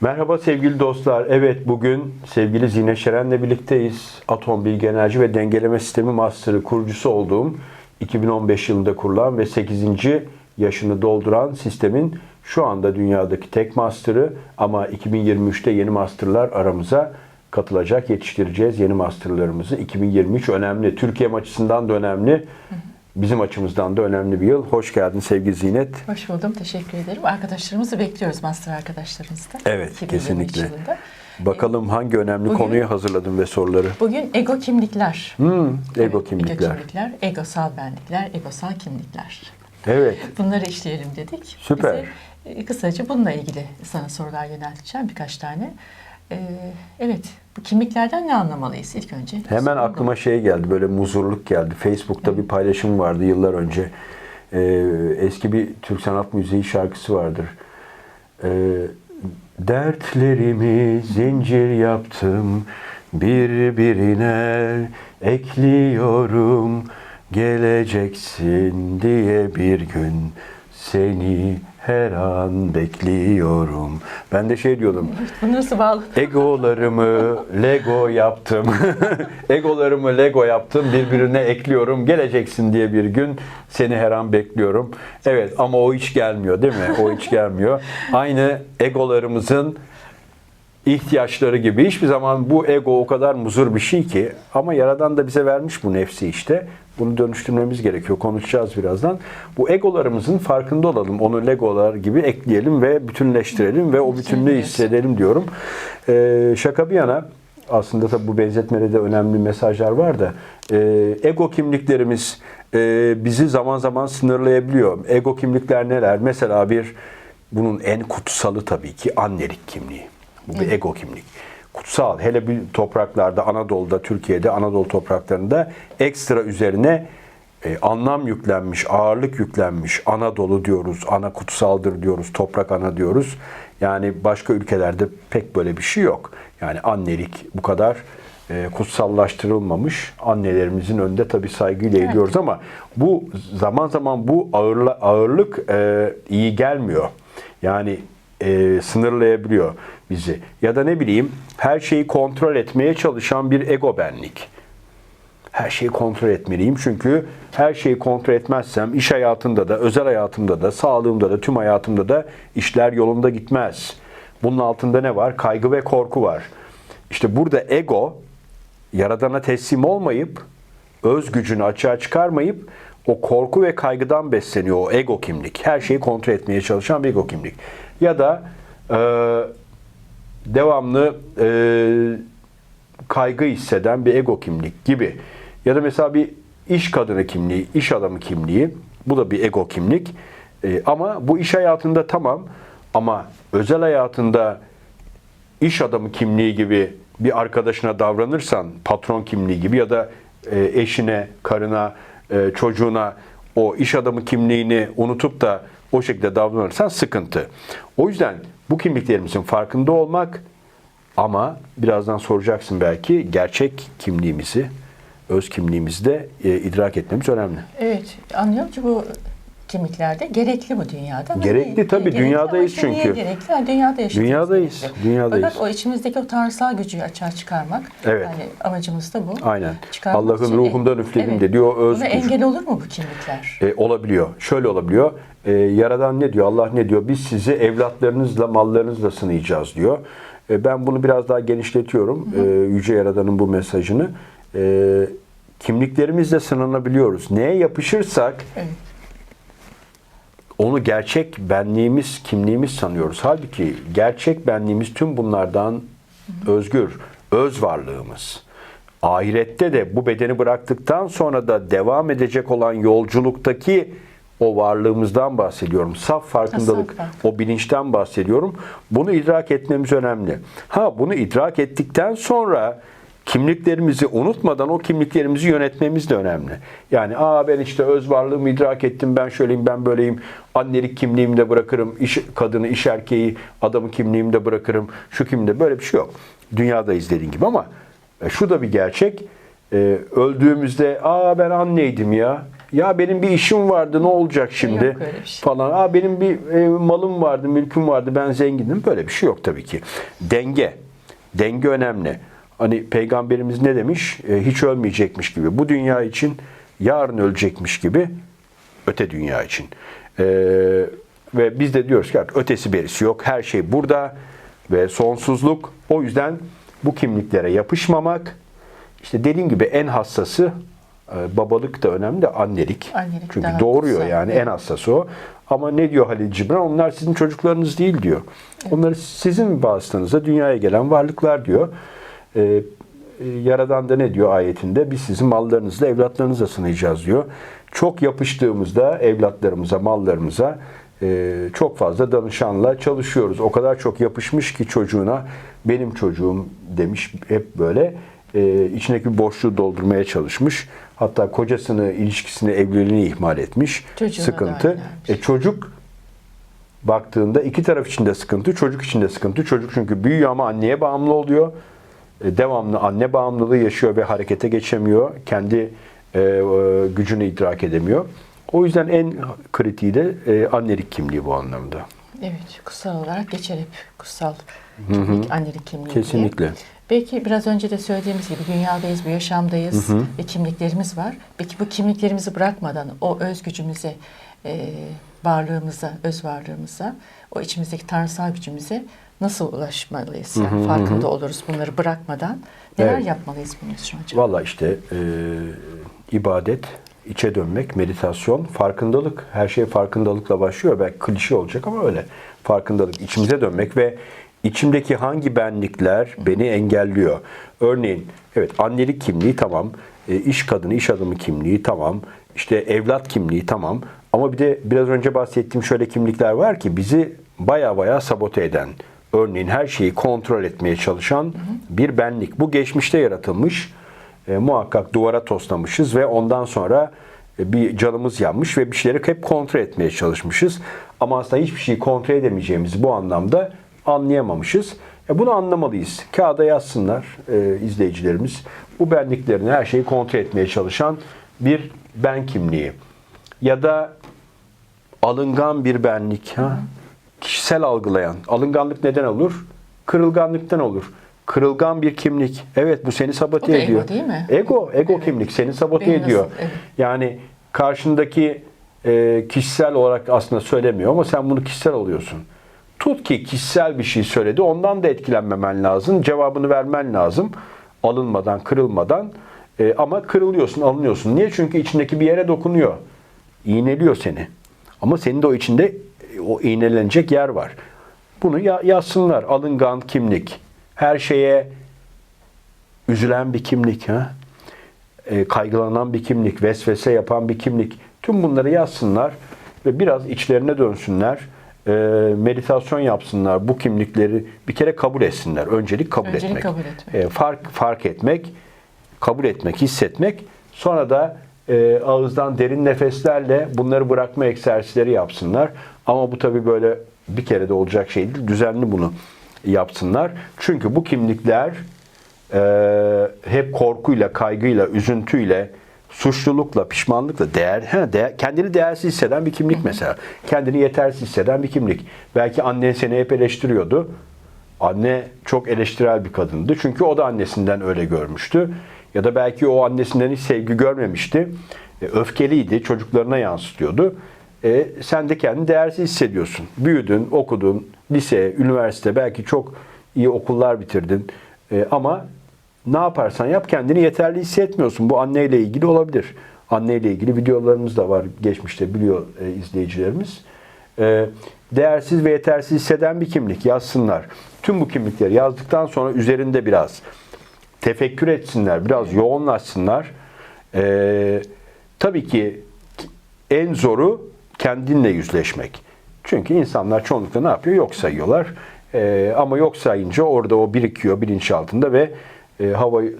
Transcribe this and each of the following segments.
Merhaba sevgili dostlar. Evet bugün sevgili Zine Şeren'le birlikteyiz. Atom Bilgi Enerji ve Dengeleme Sistemi Master'ı kurucusu olduğum 2015 yılında kurulan ve 8. yaşını dolduran sistemin şu anda dünyadaki tek master'ı ama 2023'te yeni master'lar aramıza katılacak, yetiştireceğiz yeni master'larımızı. 2023 önemli. Türkiye açısından da önemli. Bizim açımızdan da önemli bir yıl. Hoş geldin sevgili Zinet. Hoş buldum, teşekkür ederim. Arkadaşlarımızı bekliyoruz, master arkadaşlarımızı da. Evet, 2023 kesinlikle. yılında. Bakalım hangi önemli Bugün- konuyu hazırladın ve soruları. Bugün ego kimlikler. Hmm, Evet, ego kimlikler. Ego kimlikler, egosal benlikler, egosal kimlikler. Evet. Bunları işleyelim dedik. Süper. Bize, e, kısaca bununla ilgili sana sorular yönelteceğim birkaç tane. Ee, evet, bu kimliklerden ne anlamalıyız ilk önce? Hemen bu. aklıma şey geldi, böyle muzurluk geldi. Facebook'ta bir paylaşım vardı yıllar önce. Ee, eski bir Türk Sanat Müziği şarkısı vardır. Ee, dertlerimi zincir yaptım, birbirine ekliyorum. Geleceksin diye bir gün seni her an bekliyorum. Ben de şey diyordum. Bunu nasıl bağlı? Egolarımı Lego yaptım. Egolarımı Lego yaptım. Birbirine ekliyorum. Geleceksin diye bir gün seni her an bekliyorum. Evet ama o hiç gelmiyor değil mi? O hiç gelmiyor. Aynı egolarımızın ihtiyaçları gibi. Hiçbir zaman bu ego o kadar muzur bir şey ki ama Yaradan da bize vermiş bu nefsi işte. Bunu dönüştürmemiz gerekiyor. Konuşacağız birazdan. Bu egolarımızın farkında olalım. Onu legolar gibi ekleyelim ve bütünleştirelim ve o bütünlüğü hissedelim diyorum. Ee, şaka bir yana aslında tabii bu benzetmede de önemli mesajlar var da e, ego kimliklerimiz e, bizi zaman zaman sınırlayabiliyor. Ego kimlikler neler? Mesela bir bunun en kutsalı tabii ki annelik kimliği. Bu bir ego kimlik. Kutsal. Hele bir topraklarda, Anadolu'da, Türkiye'de, Anadolu topraklarında ekstra üzerine e, anlam yüklenmiş, ağırlık yüklenmiş. Anadolu diyoruz, ana kutsaldır diyoruz, toprak ana diyoruz. Yani başka ülkelerde pek böyle bir şey yok. Yani annelik bu kadar e, kutsallaştırılmamış. Annelerimizin önünde tabii saygıyla Evet. eğiliyoruz ama bu zaman zaman bu ağırla, ağırlık e, iyi gelmiyor. Yani e, sınırlayabiliyor bizi. Ya da ne bileyim her şeyi kontrol etmeye çalışan bir ego benlik. Her şeyi kontrol etmeliyim çünkü her şeyi kontrol etmezsem iş hayatında da, özel hayatımda da, sağlığımda da, tüm hayatımda da işler yolunda gitmez. Bunun altında ne var? Kaygı ve korku var. İşte burada ego yaradana teslim olmayıp öz gücünü açığa çıkarmayıp o korku ve kaygıdan besleniyor o ego kimlik. Her şeyi kontrol etmeye çalışan bir ego kimlik. Ya da e, devamlı e, kaygı hisseden bir ego kimlik gibi. Ya da mesela bir iş kadını kimliği, iş adamı kimliği. Bu da bir ego kimlik. E, ama bu iş hayatında tamam ama özel hayatında iş adamı kimliği gibi bir arkadaşına davranırsan, patron kimliği gibi ya da e, eşine, karına, e, çocuğuna o iş adamı kimliğini unutup da o şekilde davranırsan sıkıntı. O yüzden bu kimliklerimizin farkında olmak ama birazdan soracaksın belki gerçek kimliğimizi, öz kimliğimizi de e, idrak etmemiz önemli. Evet, anlıyorum ki bu kimliklerde gerekli bu dünyada. ama Gerekli niye- tabii, gerekli dünyadayız ama işte niye çünkü. gerekli? Yani dünyada yaşıyoruz. Dünyadayız, gerekli. dünyadayız. Fakat o içimizdeki o tanrısal gücü açığa çıkarmak. Evet. Yani amacımız da bu. Aynen. Çıkarmak Allah'ın için- ruhundan üfledim dediği o öz Buna engel olur mu bu kimlikler? E, olabiliyor. Şöyle olabiliyor. E, Yaradan ne diyor? Allah ne diyor? Biz sizi evlatlarınızla, mallarınızla sınayacağız diyor. E, ben bunu biraz daha genişletiyorum. E, Yüce Yaradan'ın bu mesajını. E, kimliklerimizle sınanabiliyoruz. Neye yapışırsak Evet. Onu gerçek benliğimiz, kimliğimiz sanıyoruz. Halbuki gerçek benliğimiz tüm bunlardan özgür, öz varlığımız. Ahirette de bu bedeni bıraktıktan sonra da devam edecek olan yolculuktaki o varlığımızdan bahsediyorum. Saf farkındalık, Saf o bilinçten bahsediyorum. Bunu idrak etmemiz önemli. Ha bunu idrak ettikten sonra kimliklerimizi unutmadan o kimliklerimizi yönetmemiz de önemli. Yani aa ben işte öz varlığımı idrak ettim, ben şöyleyim, ben böyleyim, annelik kimliğimi de bırakırım, iş kadını, iş erkeği, adamı kimliğimi de bırakırım, şu kimde böyle bir şey yok. Dünyadayız dediğin gibi ama e, şu da bir gerçek. E, öldüğümüzde aa ben anneydim ya, Ya benim bir işim vardı ne olacak şimdi Yok şey. falan. Aa benim bir e, malım vardı, mülküm vardı, ben zengindim. Böyle bir şey yok tabii ki. Denge. Denge önemli. Hani peygamberimiz ne demiş? E, hiç ölmeyecekmiş gibi. Bu dünya için yarın ölecekmiş gibi öte dünya için. E, ve biz de diyoruz ki artık ötesi berisi yok. Her şey burada ve sonsuzluk. O yüzden bu kimliklere yapışmamak. İşte dediğim gibi en hassası e, babalık da önemli de annelik. Annelik Çünkü doğuruyor kutsal. yani Evet. en hassası o. Ama ne diyor Halil Cibran? Onlar sizin çocuklarınız değil diyor. Onları sizin vasıtanıza dünyaya gelen varlıklar diyor. Ee, e, Yaradan da ne diyor ayetinde? Biz sizin mallarınızla, evlatlarınızla sınayacağız diyor. Çok yapıştığımızda evlatlarımıza, mallarımıza e, çok fazla danışanla çalışıyoruz. O kadar çok yapışmış ki çocuğuna benim çocuğum demiş hep böyle e, içindeki bir boşluğu doldurmaya çalışmış. Hatta kocasını, ilişkisini, evliliğini ihmal etmiş. Çocuğuna sıkıntı. E, çocuk baktığında iki taraf için de sıkıntı, çocuk için de sıkıntı. Çocuk çünkü büyüyor ama anneye bağımlı oluyor. E, devamlı anne bağımlılığı yaşıyor ve harekete geçemiyor. Kendi e, gücünü idrak edemiyor. O yüzden en kritiği de e, annelik kimliği bu anlamda. Evet, kutsal olarak geçer hep kutsal kimlik, annelik kimliği diye. Kesinlikle. Belki biraz önce de söylediğimiz gibi dünyadayız, bu yaşamdayız ve kimliklerimiz var. Peki bu kimliklerimizi bırakmadan o öz gücümüze, e, varlığımıza, öz varlığımıza, o içimizdeki tanrısal gücümüze nasıl ulaşmalıyız? Yani farkında oluruz bunları bırakmadan. Neler Evet. yapmalıyız bunun için hocam? Valla işte e, ibadet, içe dönmek, meditasyon, farkındalık. Her şey farkındalıkla başlıyor. Belki klişe olacak ama öyle. Farkındalık, içimize dönmek ve içimdeki hangi benlikler beni engelliyor. Örneğin, evet annelik kimliği tamam, e, iş kadını, iş adamı kimliği tamam, işte evlat kimliği tamam. Ama bir de biraz önce bahsettiğim şöyle kimlikler var ki bizi baya baya sabote eden, örneğin her şeyi kontrol etmeye çalışan bir benlik. Bu geçmişte yaratılmış e, muhakkak duvara toslamışız ve ondan sonra e, bir canımız yanmış ve bir şeyleri hep kontrol etmeye çalışmışız. Ama aslında hiçbir şeyi kontrol edemeyeceğimizi bu anlamda anlayamamışız. E, bunu anlamalıyız. Kağıda yazsınlar e, izleyicilerimiz. Bu benliklerini her şeyi kontrol etmeye çalışan bir ben kimliği. Ya da alıngan bir benlik. Ha? Kişisel algılayan. Alınganlık neden olur? Kırılganlıktan olur. Kırılgan bir kimlik. Evet bu seni sabote O da ego ediyor. değil mi? Ego, ego kimlik seni sabote Benim ediyor. nasıl- evet. Yani karşındaki e, kişisel olarak aslında söylemiyor ama sen bunu kişisel alıyorsun. Tut ki kişisel bir şey söyledi. Ondan da etkilenmemen lazım. Cevabını vermen lazım. Alınmadan, kırılmadan. E, ama kırılıyorsun, alınıyorsun. Niye? Çünkü içindeki bir yere dokunuyor. İğneliyor seni. Ama senin de o içinde e, o iğnelenecek yer var. Bunu ya- yazsınlar. Alıngan kimlik. Her şeye üzülen bir kimlik. Ha? e, kaygılanan bir kimlik, vesvese yapan bir kimlik. Tüm bunları yazsınlar ve biraz içlerine dönsünler. E, meditasyon yapsınlar. Bu kimlikleri bir kere kabul etsinler. Öncelik kabul Öncelik etmek. kabul etmek. E, fark fark etmek, kabul etmek, hissetmek. Sonra da e, ağızdan derin nefeslerle bunları bırakma egzersizleri yapsınlar. Ama bu tabii böyle bir kere de olacak şey değil. Düzenli bunu yapsınlar. Çünkü bu kimlikler e, hep korkuyla, kaygıyla, üzüntüyle, suçlulukla, pişmanlıkla, değer, he, değer, kendini değersiz hisseden bir kimlik mesela. Kendini yetersiz hisseden bir kimlik. Belki annen seni hep eleştiriyordu. Anne çok eleştirel bir kadındı. Çünkü o da annesinden öyle görmüştü. Ya da belki o annesinden hiç sevgi görmemişti. E, öfkeliydi, çocuklarına yansıtıyordu. E, sen de kendini değersiz hissediyorsun. Büyüdün, okudun, lise, üniversite, belki çok iyi okullar bitirdin. E, ama ne yaparsan yap kendini yeterli hissetmiyorsun. Bu anneyle ilgili olabilir. Anneyle ilgili videolarımız da var geçmişte biliyor e, izleyicilerimiz. E, değersiz ve yetersiz hisseden bir kimlik yazsınlar. Tüm bu kimlikleri yazdıktan sonra üzerinde biraz tefekkür etsinler, biraz yoğunlaşsınlar. E, tabii ki en zoru kendinle yüzleşmek. Çünkü insanlar çoğunlukla ne yapıyor? Yok sayıyorlar. Ee, ama yok sayınca orada o birikiyor bilinçaltında ve e, hava, e,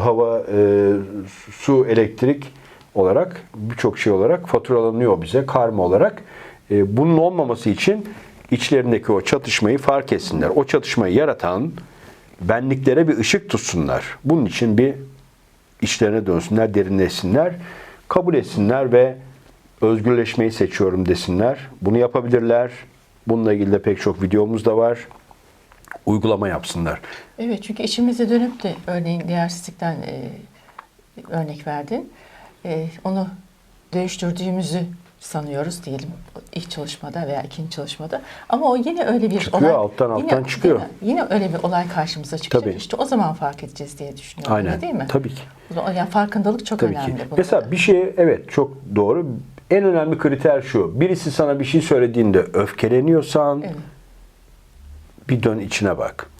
hava, e, su, elektrik olarak birçok şey olarak faturalanıyor bize karma olarak. E, bunun olmaması için içlerindeki o çatışmayı fark etsinler. O çatışmayı yaratan benliklere bir ışık tutsunlar. Bunun için bir içlerine dönsünler, derinleşsinler. kabul etsinler ve özgürleşmeyi seçiyorum desinler. Bunu yapabilirler. Bununla ilgili de pek çok videomuz da var. Uygulama yapsınlar. Evet çünkü içimize dönüp de örneğin değersizlikten e, örnek verdin. E, onu dönüştürdüğümüzü sanıyoruz diyelim ilk çalışmada veya ikinci çalışmada. Ama o yine öyle bir Çıkıyor, olay. alttan alttan yine, çıkıyor. değil mi? Yine öyle bir olay karşımıza çıkacak. Tabii. İşte o zaman fark edeceğiz diye düşünüyorum. Aynen. değil mi? Tabii ki. Yani farkındalık çok Tabii önemli. ki. burada. Mesela bir şey evet çok doğru. En önemli kriter şu. Birisi sana bir şey söylediğinde öfkeleniyorsan Evet. Bir dön içine bak.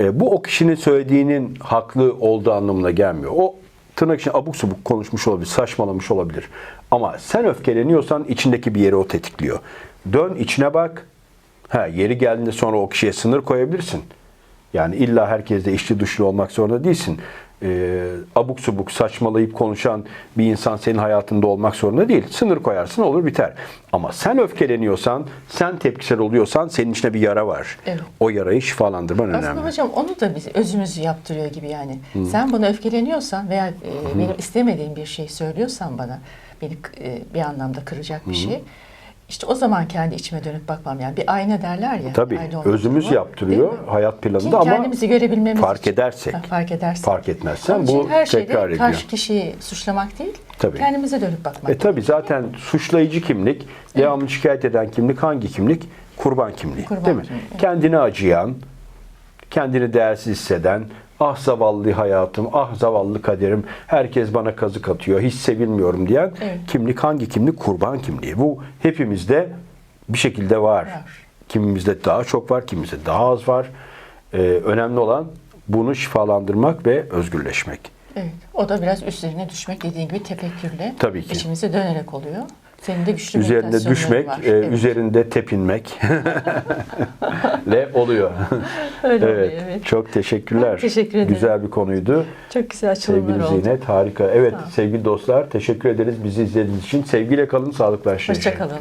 E, bu o kişinin söylediğinin haklı olduğu anlamına gelmiyor. O tırnak için abuk subuk konuşmuş olabilir, saçmalamış olabilir. Ama sen öfkeleniyorsan içindeki bir yeri o tetikliyor. Dön içine bak. Ha, yeri geldiğinde sonra o kişiye sınır koyabilirsin. Yani illa herkes de içli dışlı olmak zorunda değilsin. Ee, abuk subuk saçmalayıp konuşan bir insan senin hayatında olmak zorunda değil. Sınır koyarsın olur biter. Ama sen öfkeleniyorsan, sen tepkisel oluyorsan senin içinde bir yara var. Evet. O yarayı şifalandırman önemli. Aslında hocam onu da biz özümüzü yaptırıyor gibi yani. Sen bana öfkeleniyorsan veya e, benim istemediğim bir şey söylüyorsan bana beni e, bir anlamda kıracak bir şey. İşte o zaman kendi içime dönüp bakmam yani bir ayna derler ya. Tabii ayna özümüz durumu, yaptırıyor hayat planında ama kendimizi görebilmemiz fark için. edersek, Ha, fark edersek. fark etmezsen bu her tekrar ediyor. karşı kişiyi suçlamak değil, Tabii. kendimize dönüp bakmak. E tabi zaten suçlayıcı kimlik, devamlı şikayet eden kimlik hangi kimlik? Kurban kimliği. Kurban değil mi? kimliği, evet. Kendini acıyan, kendini değersiz hisseden, ah zavallı hayatım, ah zavallı kaderim, herkes bana kazık atıyor, hiç sevilmiyorum diyen Evet. kimlik hangi kimlik? Kurban kimliği. Bu hepimizde bir şekilde var. Var. Kimimizde daha çok var, kimimizde daha az var. Ee, önemli olan bunu şifalandırmak ve özgürleşmek. Evet. O da biraz üzerine düşmek dediğin gibi tefekkürle Tabii ki. içimize dönerek oluyor. Senin de güçlü üzerinde düşmek, var. e, Evet. üzerinde tepinmek le oluyor. Öyle evet, oluyor, evet. Çok teşekkürler. Ben teşekkür ederim. Güzel bir konuydu. Çok güzel açılımlar Sevgili oldu. Zinet harika. Evet sevgili dostlar teşekkür ederiz bizi izlediğiniz için. Sevgiyle kalın, sağlıkla yaşayın. Hoşçakalın.